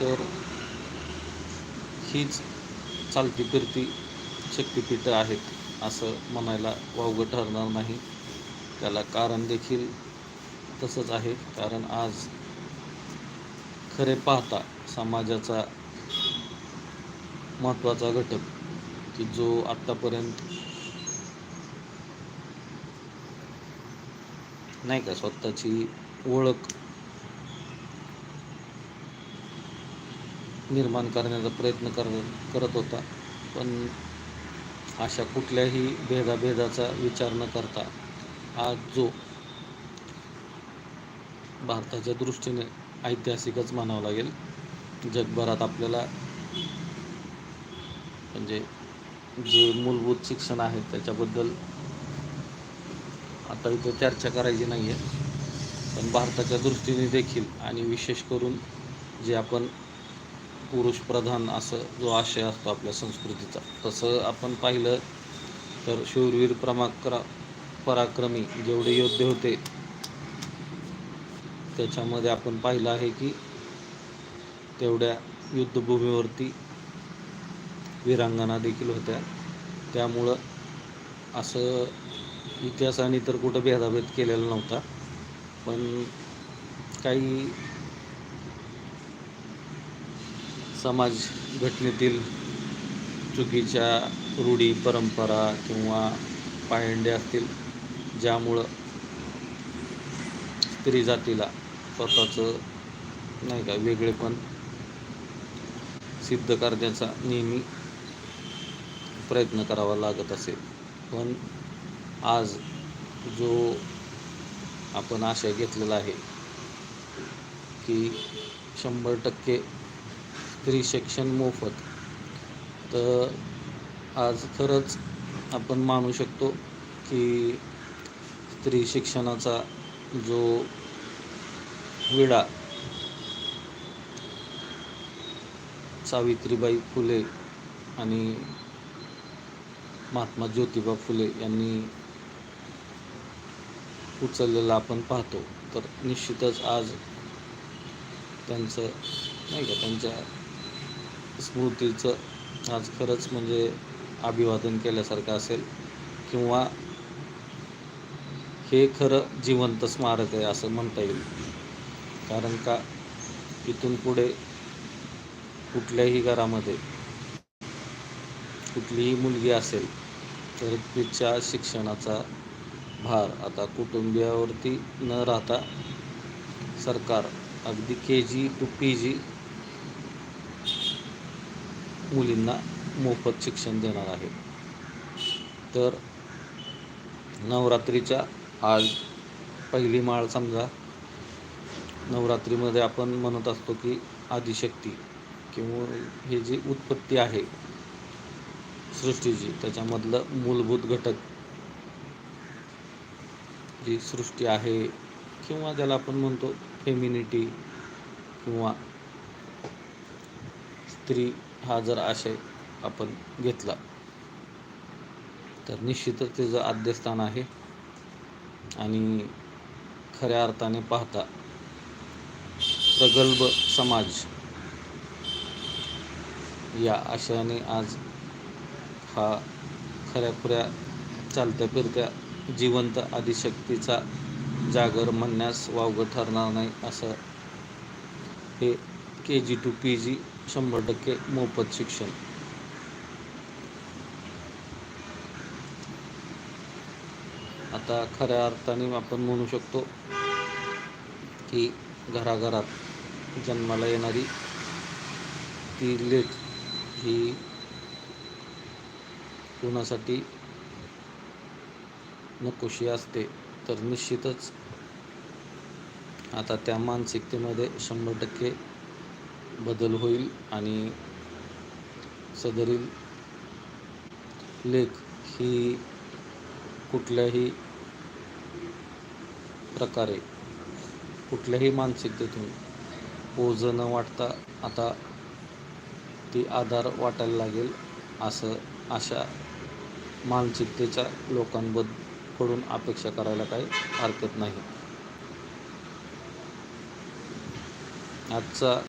तर हीच चालती फिरती शक्तिपीठं आहेत असं म्हणायला वावगं ठरणार नाही. त्याला कारण देखील तसंच आहे. कारण आज खरे पाहता समाजाचा महत्त्वाचा घटक की जो आत्तापर्यंत नाही का स्वतःची ओळख निर्माण करण्याचा प्रयत्न कर करत होता. पण अशा कुठल्याही भेदाभेदाचा विचार न करता आज जो भारताच्या दृष्टीने ऐतिहासिकच म्हणावं लागेल जगभरात आपल्याला म्हणजे जे मूलभूत शिक्षण आहे त्याच्याबद्दल आता इथं चर्चा करायची नाही आहे पण भारताच्या दृष्टीने देखील आणि विशेष करून जे आपण पुरुषप्रधान असं जो आशय असतो आपल्या संस्कृतीचा तसं आपण पाहिलं तर शूरवीर प्रमाक्रा पराक्रमी जेवढे योद्धे होते त्याच्यामध्ये आपण पाहिलं आहे की तेवढ्या युद्धभूमीवरती वीरांगणा देखील होत्या. त्यामुळं असं इतिहासाने तर कुठं भेदाभेद केलेला नव्हता पण काही समाज घटनेतील चुकीच्या रूढी परंपरा किंवा पायंडे असतील ज्यामुळं स्त्री जातीला स्वतःचं नाही का वेगळेपण सिद्ध करण्याचा नेहमी प्रयत्न करावा लागत असेल पण आज जो आपण आशय घेतलेला आहे की शंभर टक्के स्त्री शिक्षण मोफत. तर आज खरंच आपण मानू शकतो की स्त्री शिक्षणाचा जो विडा सावित्रीबाई फुले आणि महात्मा ज्योतिबा फुले यांनी उचललेला आपण पाहतो तर निश्चितच आज त्यांचं नाही का त्यांच्या स्मृतीचं आज खरंच म्हणजे अभिवादन केल्यासारखं असेल किंवा हे खरं जिवंत स्मारक आहे असं म्हणता येईल. कारण का इथून पुढे कुठल्याही घरामध्ये कुठलीही मुलगी असेल तर तिच्या शिक्षणाचा भार आता कुटुंबियावरती न राहता सरकार अगदी के जी टू पी जी मुलींना मोफत शिक्षण देणार आहे. तर नवरात्रीच्या आज पहिली माळ समजा नवरात्रीमध्ये आपण म्हणत असतो की आदिशक्ती किंवा हे जी उत्पत्ती आहे सृष्टीची त्याच्यामधलं मूलभूत घटक जी सृष्टी आहे किंवा ज्याला आपण म्हणतो फेमिनिटी किंवा स्त्री हा जर आशय आपण घेतला तर निश्चितच त्याचं आद्यस्थान आहे आणि खऱ्या अर्थाने पाहता प्रगल्भ समाज या आशयाने आज हा खऱ्याखुऱ्या चालत्या फिरत्या जिवंत आदिशक्तीचा जागर म्हणण्यास वावगं ठरणार नाही असं हे के जी टू पी जी शंभर टक्के मोफत शिक्षण. आता खऱ्या अर्थाने आपण म्हणू शकतो की घराघरात जन्माला येणारी ती लेख ही कुणासाठी नकोशी असते तर निश्चितच आता त्या मानसिकतेमध्ये शंभर टक्के बदल होईल आणि सदरील लेख ही कुठल्याही प्रकारे कुठल्याही मानसिकतेतून ओझं न वाटता आता ती आधार वाटायला लागेल असं अशा मानसिकतेच्या लोकांबद्दकडून अपेक्षा करायला काही हरकत नाही. आजचा